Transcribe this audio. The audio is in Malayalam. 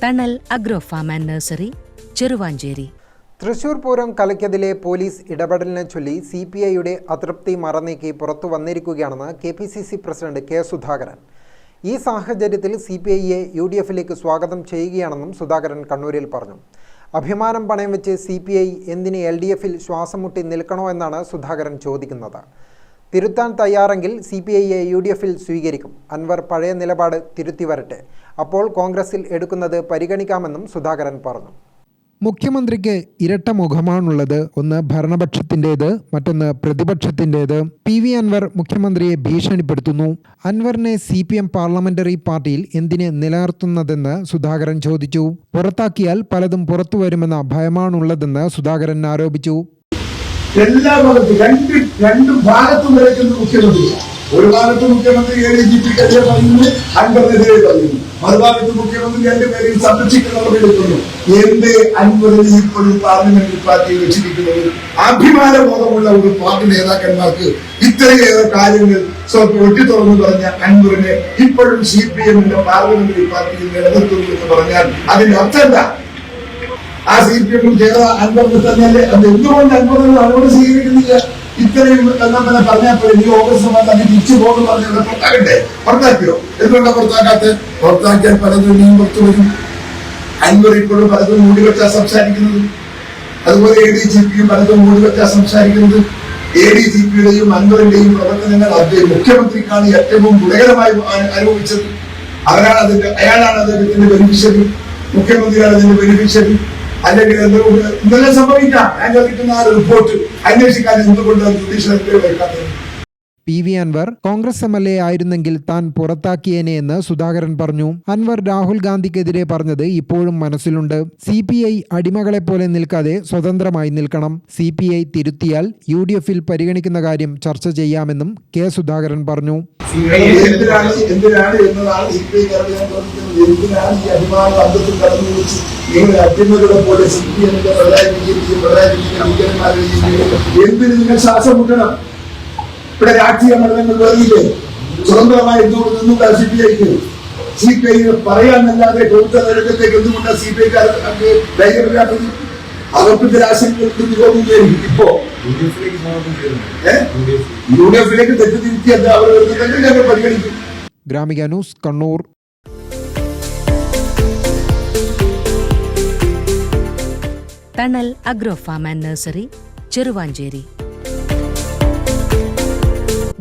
Thanal agro farm and nursery Cheruvancheri. Thrissur Pooram കലയ്ക്കതിലെ police ഇടപെടലിനെ ചൊല്ലി സി പി ഐയുടെ അതൃപ്തി മറനീക്കി പുറത്തു വന്നിരിക്കുകയാണെന്ന് K P C C president K Sudhakaran. ഈ സാഹചര്യത്തിൽ സി പി ഐയെ യു ഡി എഫിലേക്ക് സ്വാഗതം ചെയ്യുകയാണെന്നും സുധാകരൻ കണ്ണൂരിൽ പറഞ്ഞു. അഭിമാനം പണയം വെച്ച് സി പി ഐ എന്തിന് എൽ ഡി എഫിൽ ശ്വാസം മുട്ടി നിൽക്കണോ എന്നാണ് സുധാകരൻ ചോദിക്കുന്നത്. തിരുത്താൻ തയ്യാറെങ്കിൽ സി പി ഐയെ യു ഡി എഫിൽ സ്വീകരിക്കും. അൻവർ പഴയ നിലപാട് തിരുത്തി വരട്ടെ അപ്പോൾ കോൺഗ്രസിൽ എടുക്കുന്നത് പരിഗണിക്കാമെന്നും സുധാകരൻ പറഞ്ഞു. മുഖ്യമന്ത്രിക്ക് ഇരട്ട മുഖമാണുള്ളത്. ഒന്ന് ഭരണപക്ഷത്തിന്റേത് മറ്റൊന്ന് പ്രതിപക്ഷത്തിന്റേത്. പി വി അൻവർ മുഖ്യമന്ത്രിയെ ഭീഷണിപ്പെടുത്തുന്നു. അൻവറിനെ സി പി എം പാർലമെന്ററി പാർട്ടിയിൽ എന്തിന് നിലനിർത്തുന്നതെന്ന് സുധാകരൻ ചോദിച്ചു. പുറത്താക്കിയാൽ പലതും പുറത്തു വരുമെന്ന ഭയമാണുള്ളതെന്ന് സുധാകരൻ ആരോപിച്ചു. എല്ലാ ഭാഗത്തും രണ്ട് രണ്ട് ഭാഗത്തും നിലയ്ക്കുന്ന മുഖ്യമന്ത്രിയാണ് ഒരു ഭാഗത്ത് മുഖ്യമന്ത്രി എ ഡി ജി പി പിക്കെതിരെ പറയുന്നു അൻപതിനെതിരെ പറയുന്നു. മറുഭാഗത്ത് മുഖ്യമന്ത്രി എന്റെ പേരിൽ സംരക്ഷിക്കുന്നവർ എടുക്കുന്നു എന്റെ അൻപതിന് ഇപ്പോഴും പാർലമെന്ററി പാർട്ടിയിൽ വെച്ചിരിക്കുന്നത്? അഭിമാനബോധമുള്ള ഒരു പാർട്ടി നേതാക്കന്മാർക്ക് ഇത്രയേറെ കാര്യങ്ങൾ സ്വന്തം ഒറ്റി തുറന്നു പറഞ്ഞ അൻവറിനെ ഇപ്പോഴും സി പി എമ്മിന്റെ പാർലമെന്ററി പാർട്ടിയിൽ നിലനിർത്തുന്നു എന്ന് പറഞ്ഞാൽ അതിന്റെ അർത്ഥം എന്താ ആ സി പി ചേർന്ന അൻവറിന് തന്നെയല്ലേ അത് എന്തുകൊണ്ട് അൻവറിന് നടപടി സ്വീകരിക്കുന്നില്ല? ഇത്രയും തന്നെ പറഞ്ഞപ്പോൾ ഈ ഓഗസ്റ്റ് മാസം അത് തിരിച്ചു പോകുന്നു പറഞ്ഞ് പുറത്താക്കട്ടെ പുറത്താക്കിയോ എന്തുകൊണ്ടാ പുറത്താക്കാത്ത പുറത്താക്കിയാൽ പലതും ഇനിയും പുറത്തു വരും. അൻവർ ഇപ്പോഴും പലതും മൂടി വെച്ചാ സംസാരിക്കുന്നത്. അതുപോലെ എ ഡി ജി പിയും പലതും മൂടി വെച്ചാ സംസാരിക്കുന്നത്. എ ഡി ജി പിയുടെയും അൻവറിന്റെയും പ്രവർത്തനങ്ങൾ അദ്ദേഹം മുഖ്യമന്ത്രിക്കാണ് ഏറ്റവും ഗുണകരമായി അനു- അനുഭവിച്ചത് അവരാണ് അതിന്റെ അയാളാണ് അദ്ദേഹത്തിന്റെ ബെനിഫിഷ്യറി മുഖ്യമന്ത്രിയാണ് അതിന്റെ ബെനിഫിഷ്യറി അല്ലെങ്കിൽ ഇന്നലെ സംഭവിക്കാം? ഞാൻ ചോദിക്കുന്ന ആ റിപ്പോർട്ട് അന്വേഷിക്കാൻ എന്തുകൊണ്ട് judicial വെക്കാത്തത് P V Anwar Congress M L A ആയിരുന്നെങ്കിൽ താൻ പുറത്താക്കിയേനെ എന്ന് സുധാകരൻ പറഞ്ഞു. അൻവർ രാഹുൽ ഗാന്ധിക്കെതിരെ പറഞ്ഞത് ഇപ്പോഴും മനസ്സിലുണ്ട്. സി പി ഐ അടിമകളെ പോലെ നിൽക്കാതെ സ്വതന്ത്രമായി നിൽക്കണം. സി പി ഐ തിരുത്തിയാൽ യു ഡി എഫിൽ പരിഗണിക്കുന്ന കാര്യം ചർച്ച ചെയ്യാമെന്നും കെ സുധാകരൻ പറഞ്ഞു. എന്തിനാണ് അടിമകളെ പോലെ സി പി എമ്മിന്റെ ശ്വാസം മുട്ടണം? ഇവിടെ രാഷ്ട്രീയ മണ്ഡലങ്ങൾ വേറില്ലേ സ്വതന്ത്രമായി എന്തുകൊണ്ട് നിന്നുകൂടാ സി പി ഐക്ക് സി പി ഐ പറയാന്നല്ലാതെ പ്രവർത്തന രംഗത്തേക്ക് എന്തുകൊണ്ടാണ് സി പി ഐക്കാർക്ക് ധൈര്യമില്ലാത്തത്? അകപ്പിന്റെ രാഷ്ട്രീയത്തിൽ ഇപ്പോ? യു ഡി എഫിലേക്ക് തെറ്റിദ്ധരിക്കുക അത് അവർ വരുന്നുണ്ടെങ്കിൽ ഞങ്ങൾ പരിഗണിക്കും. Gramika news Kannur. Thanal agro farm and nursery Cheruvancheri.